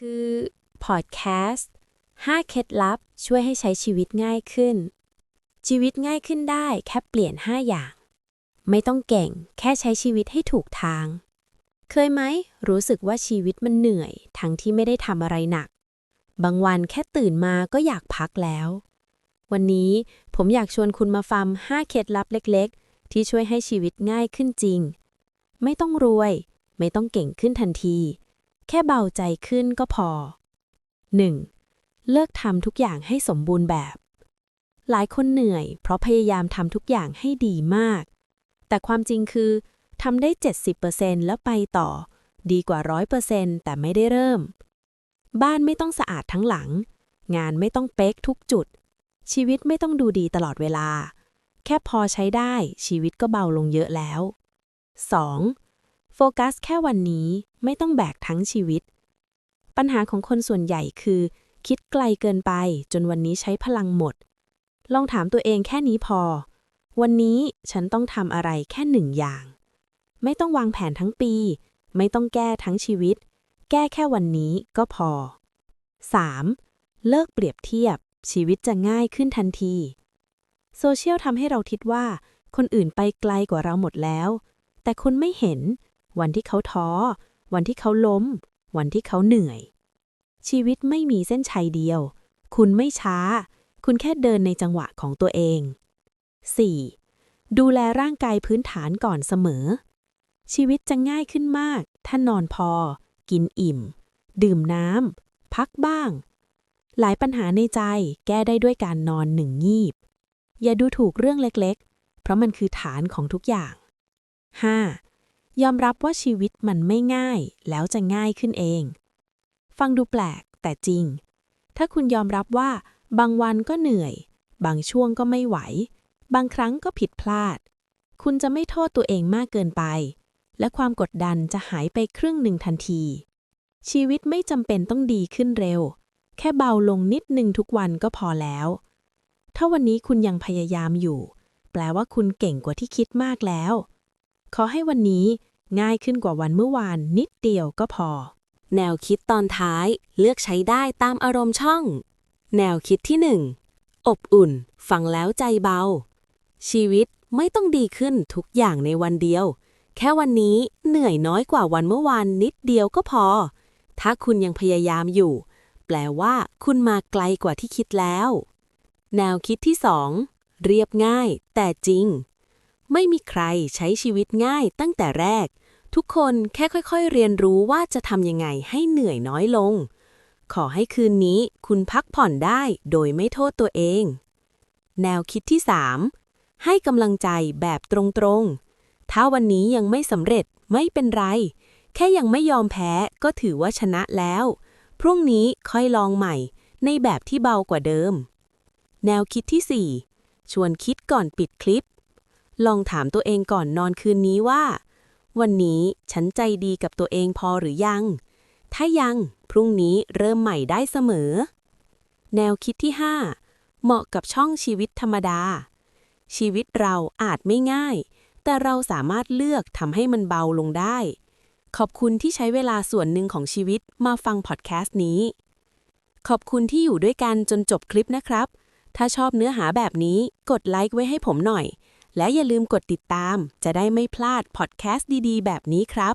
คือพอดแคสต์5เคล็ดลับช่วยให้ใช้ชีวิตง่ายขึ้น ชีวิตง่ายขึ้นได้แค่เปลี่ยน 5 อย่าง ไม่ต้องเก่งแค่ใช้ชีวิตให้ถูกทาง เคยไหม รู้สึกว่าชีวิตมันเหนื่อย ทั้งที่ไม่ได้ทำอะไรหนัก บางวันแค่ตื่นมาก็อยากพักแล้ว วันนี้ผมอยากชวนคุณมาฟัง5เคล็ดลับเล็ก ๆ ที่ช่วยให้ชีวิตง่ายขึ้นจริง ไม่ต้องรวย ไม่ต้องเก่งขึ้นทันที แค่เบาใจขึ้นก็พอ 1. เลิกทำทุกอย่างให้สมบูรณ์แบบ หลายคนเหนื่อย เพราะพยายามทำทุกอย่างให้ดีมาก แต่ความจริงคือทำได้ 70%แล้วไปต่อ ดีกว่า 100%แต่ไม่ได้เริ่ม บ้านไม่ต้องสะอาดทั้งหลัง งานไม่ต้องเป๊กทุกจุด ชีวิตไม่ต้องดูดีตลอดเวลา แค่พอใช้ได้ชีวิตก็เบาลงเยอะแล้ว 2. โฟกัสแค่วันนี้ไม่ต้องแบกทั้งชีวิต ปัญหาของคนส่วนใหญ่คือ คิดไกลเกินไปจนวันนี้ใช้พลังหมด ลองถามตัวเองแค่นี้พอ วันนี้ฉันต้องทำอะไรแค่หนึ่งอย่าง ไม่ต้องวางแผนทั้งปี ไม่ต้องแก้ทั้งชีวิต แก้แค่วันนี้ก็พอ 3. เลิกเปรียบเทียบ ชีวิตจะง่ายขึ้นทันที โซเชียลทำให้เราคิดว่า คนอื่นไปไกลกว่าเราหมดแล้ว แต่คุณไม่เห็น วันที่เขาท้อ วันที่เขาล้ม วันที่เขาเหนื่อย ชีวิตไม่มีเส้นชัยเดียว คุณไม่ช้า คุณแค่เดินในจังหวะของตัวเอง 4. ดูแลร่างกายพื้นฐานก่อนเสมอ ชีวิตจะง่ายขึ้นมาก ถ้านอนพอ กินอิ่ม ดื่มน้ำ พักบ้าง หลายปัญหาในใจแก้ได้ด้วยการนอนหนึ่งงีบ อย่าดูถูกเรื่องเล็กๆ เพราะมันคือฐานของทุกอย่าง 5. ยอมรับว่าชีวิตมันไม่ง่าย แล้วจะง่ายขึ้นเอง ฟังดูแปลกแต่จริง ถ้าคุณยอมรับว่า บางวันก็เหนื่อย บางช่วงก็ไม่ไหว บางครั้งก็ผิดพลาด คุณจะไม่โทษตัวเองมากเกินไป และความกดดันจะหายไปครึ่งหนึ่งทันที ชีวิตไม่จำเป็นต้องดีขึ้นเร็ว แค่เบาลงนิดหนึ่งทุกวันก็พอแล้ว ถ้าวันนี้คุณยังพยายามอยู่ แปลว่าคุณเก่งกว่าที่คิดมากแล้วขอให้วันนี้ ง่ายขึ้นกว่าวันเมื่อวานนิดเดียวก็พอ แนวคิดตอนท้ายเลือกใช้ได้ตามอารมณ์ช่อง แนวคิดที่ 1 อบอุ่น ฟังแล้วใจเบา ชีวิตไม่ต้องดีขึ้นทุกอย่างในวันเดียว แค่วันนี้เหนื่อยน้อยกว่าวันเมื่อวานนิดเดียวก็พอ ถ้าคุณยังพยายามอยู่ แปลว่าคุณมาไกลกว่าที่คิดแล้ว แนวคิดที่ 2 เรียบง่าย แต่จริง ไม่มีใครใช้ชีวิตง่ายตั้งแต่แรก ทุกคนแค่ค่อยๆ เรียนรู้ว่าจะทำยังไงให้เหนื่อยน้อยลง ขอให้คืนนี้คุณพักผ่อนได้โดยไม่โทษตัวเอง แนวคิดที่ 3 ให้กำลังใจแบบตรงๆ ถ้าวันนี้ยังไม่สำเร็จไม่เป็นไร แค่ยังไม่ยอมแพ้ก็ถือว่าชนะแล้ว พรุ่งนี้ค่อยลองใหม่ ในแบบที่เบากว่าเดิม แนวคิดที่ 4 ชวนคิดก่อนปิดคลิป ลองถามตัวเองก่อนนอนคืนนี้ว่า วันนี้ฉันใจดีกับตัวเองพอหรือยัง ถ้ายัง พรุ่งนี้เริ่มใหม่ได้เสมอ แนวคิดที่ 5 เหมาะกับช่องชีวิตธรรมดา ชีวิตเราอาจไม่ง่าย แต่เราสามารถเลือกทำให้มันเบาลงได้ ขอบคุณที่ใช้เวลาส่วนหนึ่งของชีวิตมาฟังพอดแคสต์นี้ ขอบคุณที่อยู่ด้วยกันจนจบคลิปนะครับ ถ้าชอบเนื้อหาแบบนี้กดไลค์ไว้ให้ผมหน่อย และอย่าลืมกดติดตาม จะได้ไม่พลาดพอดแคสต์ดี ๆ แบบนี้ครับ